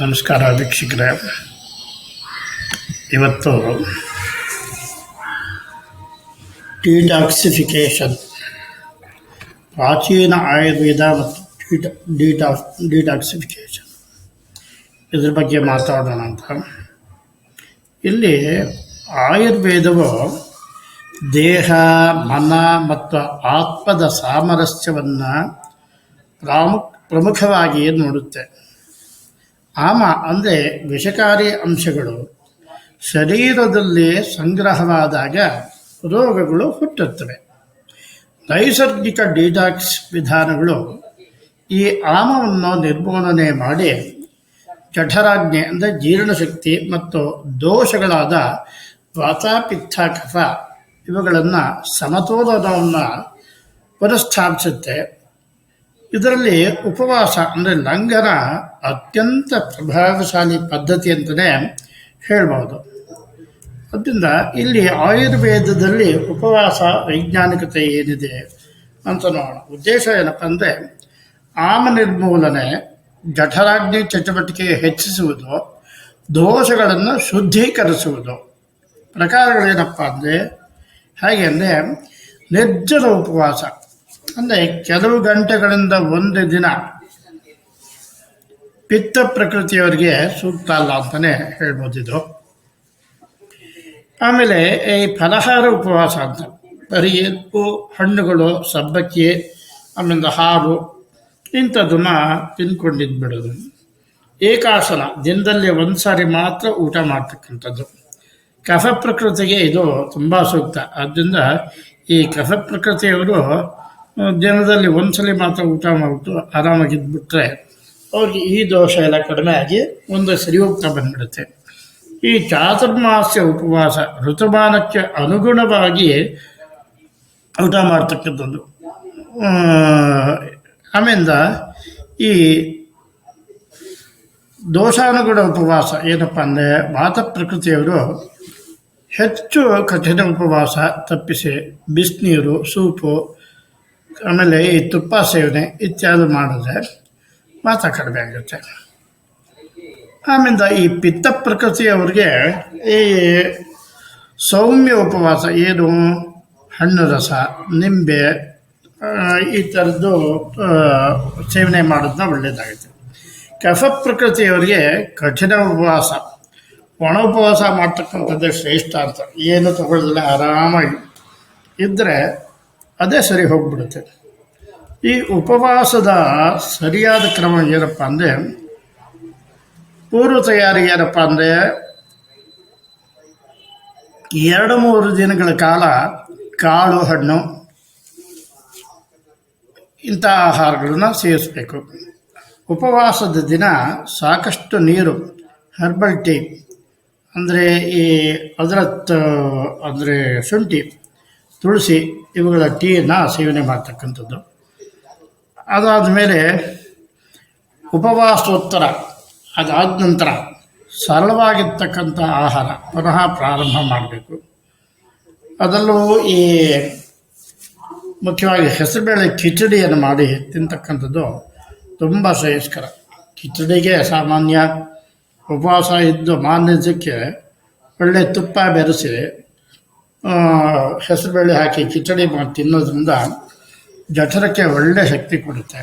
ನಮಸ್ಕಾರ ವೀಕ್ಷಕರೇ. ಇವತ್ತು ಡಿಟಾಕ್ಸಿಫಿಕೇಷನ್ ಪ್ರಾಚೀನ ಆಯುರ್ವೇದ ಮತ್ತು ಡೀಟ ಡೀಟಾಕ್ಸ್ ಡಿಟಾಕ್ಸಿಫಿಕೇಷನ್ ಇದ್ರ ಬಗ್ಗೆ ಮಾತಾಡೋಣ ಅಂತ. ಇಲ್ಲಿ ಆಯುರ್ವೇದವು ದೇಹ, ಮನ ಮತ್ತು ಆತ್ಮದ ಸಾಮರಸ್ಯವನ್ನು ಪ್ರಾಮು ಪ್ರಮುಖವಾಗಿ ನೋಡುತ್ತೆ. ಆಮ ಅಂದರೆ ವಿಷಕಾರಿ ಅಂಶಗಳು. ಶರೀರದಲ್ಲಿ ಸಂಗ್ರಹವಾದಾಗ ರೋಗಗಳು ಹುಟ್ಟುತ್ತವೆ. ನೈಸರ್ಗಿಕ ಡಿಟಾಕ್ಸ್ ವಿಧಾನಗಳು ಈ ಆಮವನ್ನು ನಿರ್ಮೂಲನೆ ಮಾಡಿ ಜಠರಾಜ್ಞೆ ಅಂದರೆ ಜೀರ್ಣಶಕ್ತಿ ಮತ್ತು ದೋಷಗಳಾದ ವಾತಾಪಿತ್ತ ಕಫ ಇವುಗಳನ್ನು ಸಮತೋಲನವನ್ನು ಪುನಃಸ್ಥಾಪಿಸುತ್ತೆ. ಇದರಲ್ಲಿ ಉಪವಾಸ ಅಂದರೆ ಲಂಘನ ಅತ್ಯಂತ ಪ್ರಭಾವಶಾಲಿ ಪದ್ಧತಿ ಅಂತಲೇ ಹೇಳ್ಬೋದು. ಅದರಿಂದ ಇಲ್ಲಿ ಆಯುರ್ವೇದದಲ್ಲಿ ಉಪವಾಸ ವೈಜ್ಞಾನಿಕತೆ ಏನಿದೆ ಅಂತ ನೋಡೋಣ. ಉದ್ದೇಶ ಏನಪ್ಪ ಅಂದರೆ ಆಮ ನಿರ್ಮೂಲನೆ, ಜಠರಾಗ್ನಿ ಚಟುವಟಿಕೆ ಹೆಚ್ಚಿಸುವುದು, ದೋಷಗಳನ್ನು ಶುದ್ಧೀಕರಿಸುವುದು. ಪ್ರಕಾರಗಳೇನಪ್ಪ ಅಂದರೆ, ಹೇಗೆ ಅಂದರೆ ನಿರ್ಜಲ ಉಪವಾಸ. ಅಂದರೆ ಕೆಲವು ಗಂಟೆಗಳಿಂದ ಒಂದು ದಿನ ಪಿತ್ತ ಪ್ರಕೃತಿಯವರಿಗೆ ಸೂಕ್ತ ಅಲ್ಲ ಅಂತಲೇ ಹೇಳ್ಬೋದಿದ್ರು ಆಮೇಲೆ ಈ ಫಲಹಾರ ಉಪವಾಸ ಅಂತ. ಬರೀ ಎಪ್ಪು ಹಣ್ಣುಗಳು, ಸಬ್ಬಕ್ಕಿ, ಆಮೇಲೆ ಹಾಲು, ಇಂಥದ್ದನ್ನ ತಿನ್ಕೊಂಡಿದ್ದು ಬಿಡೋದು. ಏಕಾಸನ, ದಿನದಲ್ಲಿ ಒಂದು ಸಾರಿ ಮಾತ್ರ ಊಟ ಮಾಡ್ತಕ್ಕಂಥದ್ದು. ಕಫ ಪ್ರಕೃತಿಗೆ ಇದು ತುಂಬ ಸೂಕ್ತ. ಆದ್ದರಿಂದ ಈ ಕಫ ಪ್ರಕೃತಿಯವರು ದಿನದಲ್ಲಿ ಒಂದ್ಸಲಿ ಮಾತ್ರ ಊಟ ಮಾಡಿಬಿಟ್ಟು ಆರಾಮಾಗಿದ್ಬಿಟ್ರೆ ಅವ್ರಿಗೆ ಈ ದೋಷ ಎಲ್ಲ ಕಡಿಮೆ ಆಗಿ ಒಂದು ಸರಿ ಹೋಗ್ತಾ ಬಂದ್ಬಿಡುತ್ತೆ. ಈ ಚಾತುರ್ಮಾಸ್ಯ ಉಪವಾಸ ಋತುಮಾನಕ್ಕೆ ಅನುಗುಣವಾಗಿ ಊಟ ಮಾಡ್ತಕ್ಕಂಥದ್ದು. ಆಮೇಲೆ ಈ ದೋಷಾನುಗುಣ ಉಪವಾಸ ಏನಪ್ಪ ಅಂದರೆ ವಾತ ಪ್ರಕೃತಿಯವರು ಹೆಚ್ಚು ಕಠಿಣ ಉಪವಾಸ ತಪ್ಪಿಸಿ, ಬಿಸಿನೀರು, ಸೂಪು ಆಮೇಲೆ ಈ ತುಪ್ಪ ಸೇವನೆ ಇತ್ಯಾದಿ ಮಾಡಿದ್ರೆ ಮಾತ್ರ ಕಡಿಮೆ ಆಗುತ್ತೆ. ಆಮೇಲೆ ಈ ಪಿತ್ತ ಪ್ರಕೃತಿಯವ್ರಿಗೆ ಈ ಸೌಮ್ಯ ಉಪವಾಸ ಏನು, ಹಣ್ಣು ರಸ, ನಿಂಬೆ ಈ ಥರದ್ದು ಸೇವನೆ ಮಾಡೋದನ್ನ ಒಳ್ಳೆಯದಾಗುತ್ತೆ ಕಫ ಪ್ರಕೃತಿಯವರಿಗೆ ಕಠಿಣ ಉಪವಾಸ. ಒಣ ಉಪವಾಸ ಮಾಡ್ತಕ್ಕಂಥದ್ದೇ ಶ್ರೇಷ್ಠ ಅಂತ. ಏನು ತಗೊಳ್ಳೋದಿಲ್ಲ ಆರಾಮಾಗಿ ಇದ್ದರೆ ಅದೇ ಸರಿ ಹೋಗ್ಬಿಡುತ್ತೆ. ಈ ಉಪವಾಸದ ಸರಿಯಾದ ಕ್ರಮ ಏನಪ್ಪ ಅಂದರೆ, ಪೂರ್ವ ತಯಾರಿ ಏನಪ್ಪ ಅಂದರೆ, ಎರಡು ಮೂರು ದಿನಗಳ ಕಾಲ ಕಾಳು, ಹಣ್ಣು, ಇಂಥ ಆಹಾರಗಳನ್ನು ಸೇವಿಸಬೇಕು. ಉಪವಾಸದ ದಿನ ಸಾಕಷ್ಟು ನೀರು ಹರ್ಬಲ್ ಟೀ ಅಂದರೆ ಈ ಅದರತ್ ಅಂದರೆ ಶುಂಠಿ ತುಳಸಿ ಇವುಗಳ ಟೀಯನ್ನು ಸೇವನೆ ಮಾಡ್ತಕ್ಕಂಥದ್ದು. ಅದಾದ ಮೇಲೆ ಉಪವಾಸೋತ್ತರ ಅದಾದ ನಂತರ ಸರಳವಾಗಿರ್ತಕ್ಕಂಥ ಆಹಾರ ಪುನಃ ಪ್ರಾರಂಭ ಮಾಡಬೇಕು. ಅದರಲ್ಲೂ ಈ ಮುಖ್ಯವಾಗಿ ಹೆಸರುಬೇಳೆ ಕಿಚಡಿಯನ್ನು ಮಾಡಿ ತಿಂತಕ್ಕಂಥದ್ದು ತುಂಬ ಶ್ರೇಯಸ್ಕರ. ಕಿಚಡಿಗೆ ಸಾಮಾನ್ಯ ಉಪವಾಸ ಇದ್ದು ಮಾನ್ಯಕ್ಕೆ ಒಳ್ಳೆ ತುಪ್ಪ ಬೆರೆಸಿ ಹೆಸರುಬೇಳೆ ಹಾಕಿ ಕಿಚಡಿ ಮಾಡಿ ತಿನ್ನೋದ್ರಿಂದ ಜಠರಕ್ಕೆ ಒಳ್ಳೆ ಶಕ್ತಿ ಕೊಡುತ್ತೆ.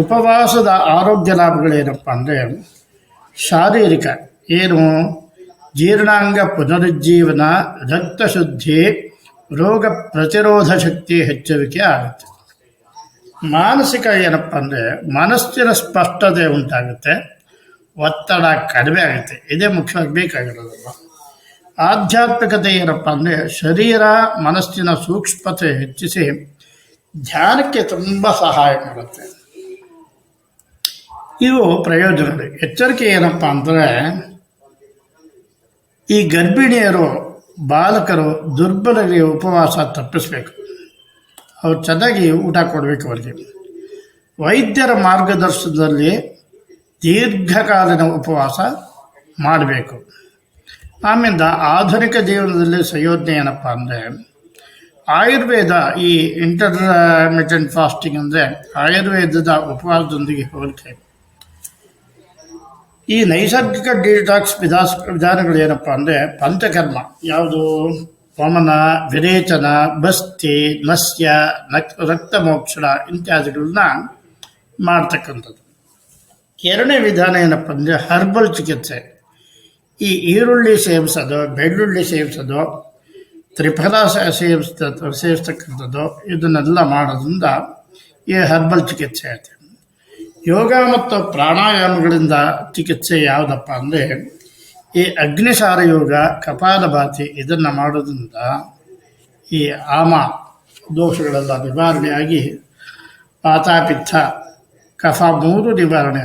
ಉಪವಾಸದ ಆರೋಗ್ಯ ಲಾಭಗಳೇನಪ್ಪ ಅಂದರೆ ಶಾರೀರಿಕ ಏನು ಜೀರ್ಣಾಂಗ ಪುನರುಜ್ಜೀವನ, ರಕ್ತ ಶುದ್ಧಿ, ರೋಗ ಪ್ರತಿರೋಧ ಶಕ್ತಿ ಹೆಚ್ಚುವಿಕೆ ಆಗುತ್ತೆ. ಮಾನಸಿಕ ಏನಪ್ಪ ಅಂದರೆ ಮನಸ್ಸಿನ ಸ್ಪಷ್ಟತೆ ಉಂಟಾಗುತ್ತೆ. ಒತ್ತಡ ಕಡಿಮೆ ಆಗುತ್ತೆ. ಇದೇ ಮುಖ್ಯವಾಗಿ ಬೇಕಾಗಿರೋದಲ್ವ ಆಧ್ಯಾತ್ಮಿಕತೆ ಏನಪ್ಪ ಅಂದರೆ ಶರೀರ ಮನಸ್ಸಿನ ಸೂಕ್ಷ್ಮತೆ ಹೆಚ್ಚಿಸಿ ಧ್ಯಾನಕ್ಕೆ ತುಂಬ ಸಹಾಯ ಮಾಡುತ್ತೆ. ಇವು ಪ್ರಯೋಜನಗಳು. ಎಚ್ಚರಿಕೆ ಏನಪ್ಪ ಅಂದರೆ ಈ ಗರ್ಭಿಣಿಯರು, ಬಾಲಕರು ದುರ್ಬಲರಿಗೆ ಉಪವಾಸ ತಪ್ಪಿಸಬೇಕು. ಅವ್ರು ಚೆನ್ನಾಗಿ ಊಟ ಕೊಡಬೇಕು ಅವರಿಗೆ. ವೈದ್ಯರ ಮಾರ್ಗದರ್ಶನದಲ್ಲಿ ದೀರ್ಘಕಾಲೀನ ಉಪವಾಸ ಮಾಡಬೇಕು. ಆಮೇಲೆ ಆಧುನಿಕ ಜೀವನದಲ್ಲಿ ಸಂಯೋಜನೆ ಏನಪ್ಪ ಅಂದರೆ ಆಯುರ್ವೇದ ಈ ಇಂಟರ್ಮಿಟೆಂಟ್ ಫಾಸ್ಟಿಂಗ್ ಅಂದರೆ ಆಯುರ್ವೇದದ ಉಪವಾಸದೊಂದಿಗೆ ಹೋಲಿಕೆ. ಈ ನೈಸರ್ಗಿಕ ಡಿಟಾಕ್ಸ್ ವಿಧಾಸ್ ವಿಧಾನಗಳು ಏನಪ್ಪ ಅಂದರೆ ಪಂಚಕರ್ಮ. ಯಾವುದು? ವಮನ, ವಿರೇಚನ, ಬಸ್ತಿ, ನಸ್ಯ ರಕ್ತ ಮೋಕ್ಷಣ ಇತ್ಯಾದಿಗಳನ್ನ ಮಾಡ್ತಕ್ಕಂಥದ್ದು. ಎರಡನೇ ವಿಧಾನ ಏನಪ್ಪ ಅಂದರೆ ಹರ್ಬಲ್ ಚಿಕಿತ್ಸೆ. ಈ ಈರುಳ್ಳಿ ಸೇವಿಸೋದು, ಬೆಳ್ಳುಳ್ಳಿ ಸೇವಿಸೋದು, ತ್ರಿಫಲ ಸೇ- ಸೇವಿಸ್ತ, ಸೇವಿಸ್ತಕ್ಕಂಥದ್ದು, ಇದನ್ನೆಲ್ಲ ಮಾಡೋದ್ರಿಂದ ಈ ಹರ್ಬಲ್ ಚಿಕಿತ್ಸೆ ಐತೆ. ಯೋಗ ಮತ್ತು ಪ್ರಾಣಾಯಾಮಗಳಿಂದ ಚಿಕಿತ್ಸೆ ಯಾವುದಪ್ಪ ಅಂದರೆ, ಈ ಅಗ್ನಿಸಾರ ಯೋಗ ಕಪಾಲಭಾತಿ ಇದನ್ನು ಮಾಡೋದ್ರಿಂದ ಈ ಆಮ ದೋಷಗಳೆಲ್ಲ ನಿವಾರಣೆಯಾಗಿ ವಾತಾಪಿತ್ತ ಕಫ ಮೂರು ನಿವಾರಣೆ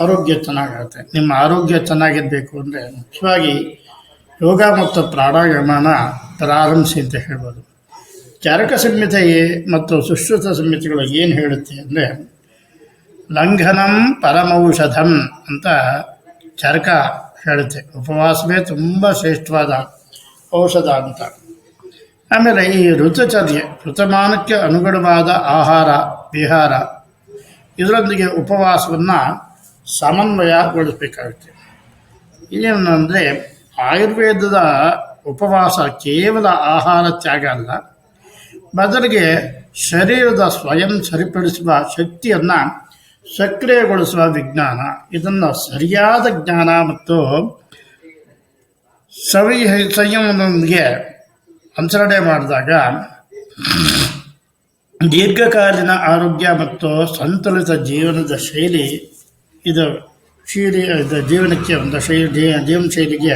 ಆರೋಗ್ಯ ಚೆನ್ನಾಗಿರುತ್ತೆ ನಿಮ್ಮ ಆರೋಗ್ಯ ಚೆನ್ನಾಗಿರಬೇಕು ಅಂದರೆ ಮುಖ್ಯವಾಗಿ ಯೋಗ ಮತ್ತು ಪ್ರಾಣಾಯಾಮನ ಪ್ರಾರಂಭಿಸಿ ಅಂತ ಹೇಳ್ಬೋದು. ಚರಕ ಸಂಹಿತೆ ಮತ್ತು ಸುಶ್ರುತ ಸಂಹಿತೆಗಳು ಏನು ಹೇಳುತ್ತೆ ಅಂದರೆ, ಲಂಘನಂ ಪರಮೌಷಧಂ ಅಂತ ಚರಕ ಹೇಳುತ್ತೆ. ಉಪವಾಸವೇ ತುಂಬ ಶ್ರೇಷ್ಠವಾದ ಔಷಧ ಅಂತ. ಆಮೇಲೆ ಈ ಋತುಚರ್ಯೆ ಋತುಮಾನಕ್ಕೆ ಅನುಗುಣವಾದ ಆಹಾರ, ವಿಹಾರ, ಇದರೊಂದಿಗೆ ಉಪವಾಸವನ್ನು ಸಮನ್ವಯಗೊಳಿಸಬೇಕಾಗುತ್ತೆ. ಏನಂದರೆ ಆಯುರ್ವೇದದ ಉಪವಾಸ ಕೇವಲ ಆಹಾರ ತ್ಯಾಗ ಅಲ್ಲ, ಬದಲಿಗೆ ಶರೀರದ ಸ್ವಯಂ ಸರಿಪಡಿಸುವ ಶಕ್ತಿಯನ್ನು ಸಕ್ರಿಯಗೊಳಿಸುವ ವಿಜ್ಞಾನ. ಇದನ್ನು ಸರಿಯಾದ ಜ್ಞಾನ ಮತ್ತು ಸವಿ ಸಂಯಮದೊಂದಿಗೆ ಅನುಸರಣೆ ಮಾಡಿದಾಗ ದೀರ್ಘಕಾಲೀನ ಆರೋಗ್ಯ ಮತ್ತು ಸಂತುಲಿತ ಜೀವನದ ಶೈಲಿ ಇದು ಶೈಲಿ, ಇದು ಜೀವನಕ್ಕೆ ಒಂದು ಶೈಲಿ ಜೀವನ ಶೈಲಿಗೆ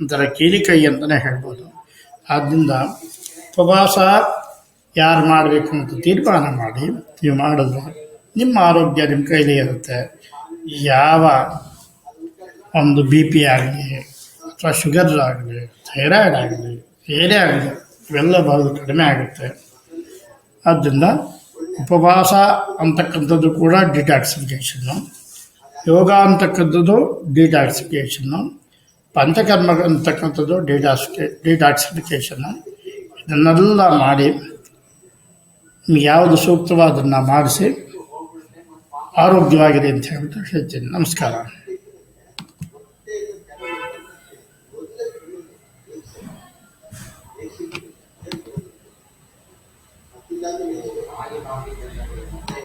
ಒಂಥರ ಕೀಲಿಕೈ ಅಂತಲೇ ಹೇಳ್ಬೋದು. ಆದ್ದರಿಂದ ಉಪವಾಸ ಯಾರು ಮಾಡಬೇಕು ಅಂತ ತೀರ್ಮಾನ ಮಾಡಿ, ನೀವು ಮಾಡಿದ್ರೆ ನಿಮ್ಮ ಆರೋಗ್ಯ ನಿಮ್ಮ ಕೈಲಿ ಇರುತ್ತೆ. ಯಾವ ಒಂದು ಬಿ ಪಿ ಆಗಲಿ ಅಥವಾ ಶುಗರ್ ಆಗಲಿ, ಥೈರಾಯ್ಡ್ ಆಗಲಿ, ಏನೇ ಆಗಲಿ, ಇವೆಲ್ಲ ಬಹಳ ಕಡಿಮೆ ಆಗುತ್ತೆ. ಆದ್ದರಿಂದ ಉಪವಾಸ ಅಂತಕ್ಕಂಥದ್ದು ಕೂಡ ಡಿಟಾಕ್ಸಿಫಿಕೇಷನ್ನು ಯೋಗ ಅಂತಕ್ಕಂಥದ್ದು ಡಿಟಾಕ್ಸಿಕೇಷನ್ನು ಪಂಚಕರ್ಮ ಅಂತಕ್ಕಂಥದ್ದು ಡಿಟಾಕ್ಸಿಕೆ ಡಿಟಾಕ್ಸಿಫಿಕೇಷನ್ನು ಇದನ್ನೆಲ್ಲ ಮಾಡಿ ನಿಮ್ಗೆ ಯಾವುದು ಸೂಕ್ತವಾದನ್ನು ಮಾಡಿಸಿ ಆರೋಗ್ಯವಾಗಿದೆ ಅಂತ ಹೇಳ್ಬಿಟ್ಟು ಹೇಳ್ತೀನಿ. ನಮಸ್ಕಾರ.